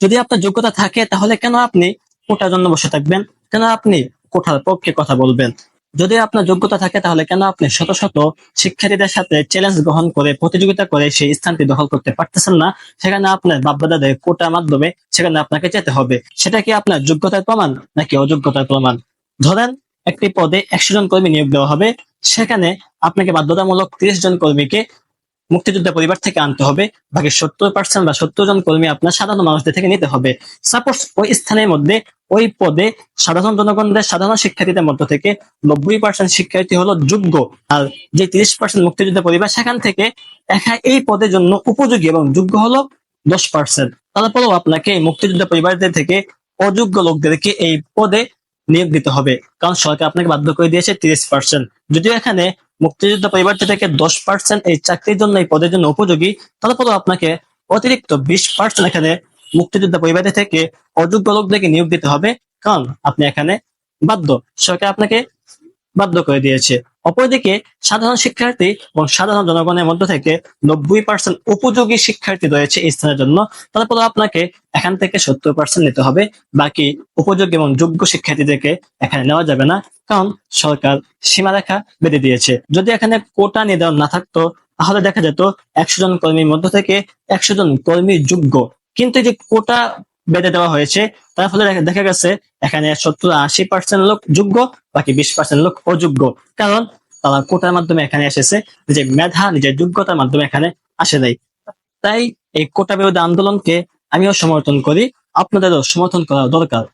যদি আপনার যোগ্যতা থাকে, তাহলে কেন আপনি কোটার জন্য বসে থাকবেন? কেন আপনি কোঠার পক্ষে কথা বলবেন? যদি আপনার যোগ্যতা থাকে, তাহলে কেন আপনি শত শত শিক্ষার্থীদের সাথে চ্যালেঞ্জ গ্রহণ করে, প্রতিযোগিতা করে সেই স্থানটি দখল করতে পারতেছেন না? সেখানে আপনার বাপদাদাদের কোটার মাধ্যমে সেখানে আপনাকে যেতে হবে। সেটা কি আপনার যোগ্যতার প্রমাণ নাকি অযোগ্যতার প্রমাণ? ধরেন একটি পদে একশো জন কর্মী নিয়োগ দেওয়া হবে। সেখানে আপনাকে বাধ্যতামূলক ত্রিশ জন কর্মীকে মুক্তিযোদ্ধা পরিবার থেকে আনতে হবে। বাকি সত্তর পার্সেন্ট বা সত্তর জন কর্মী আপনার সাধারণ মানুষদের থেকে নিতে হবে। সাপোজ ওই স্থানের মধ্যে, ওই পদে সাধারণ জনগণদের সাধারণ শিক্ষার্থীদের মধ্য থেকে নব্বই পার্সেন্ট শিক্ষার্থী হলো যোগ্য। আর যে তিরিশ পার্সেন্ট মুক্তিযোদ্ধা পরিবার, সেখান থেকে একা এই পদের জন্য উপযোগী এবং যোগ্য হলো দশ পার্সেন্ট তারপরেও আপনাকে মুক্তিযোদ্ধা পরিবারদের থেকে অযোগ্য লোকদেরকে এই পদে নিয়োগ দিতে হবে। কারণ সরকার আপনাকে বাধ্য করে দিয়েছে তিরিশ পার্সেন্ট যদিও এখানে মুক্তিযোদ্ধা পরিবারটি থেকে দশ পার্সেন্ট এই চাকরির জন্য, এই পদের জন্য উপযোগী। তারপরেও আপনাকে অতিরিক্ত বিশ পার্সেন্ট এখানে মুক্তিযোদ্ধা পরিবারটি থেকে অযোগ্য লোকদেরকে নিয়োগ দিতে হবে। কারণ আপনি এখানে বাধ্য। সরকার আপনাকে বাধ্য করে দিয়েছে। অপরদিকে সাধারণ শিক্ষার্থী এবং সাধারণ জনগণের মধ্যে থেকে নব্বই পার্সেন্ট উপযোগী শিক্ষার্থী রয়েছে এই স্থানের জন্য। তারপরে আপনাকে এখান থেকে সত্তর পার্সেন্ট নিতে হবে। বাকি উপযোগী এবং যোগ্য শিক্ষার্থীদেরকে এখানে নেওয়া যাবে না। কারণ সরকার সীমারেখা বেঁধে দিয়েছে। যদি এখানে কোটা নির্ধারণ না থাকতো, তাহলে দেখা যেত একশো জন কর্মীর মধ্য থেকে একশো জন কর্মী যোগ্য। কিন্তু এই যে কোটা বেঁধে দেওয়া হয়েছে। তার ফলে দেখা- গেছে, এখানে সত্তর আশি পার্সেন্ট লোক যোগ্য, বাকি বিশ পার্সেন্ট লোক অযোগ্য। কারণ তারা কোটার মাধ্যমে এখানে এসেছে নিজের মেধা, নিজের যোগ্যতার মাধ্যমে এখানে আসে নাই। তাই এই কোটা বিরোধী আন্দোলনকে আমিও সমর্থন করি। আপনাদেরও সমর্থন করা দরকার।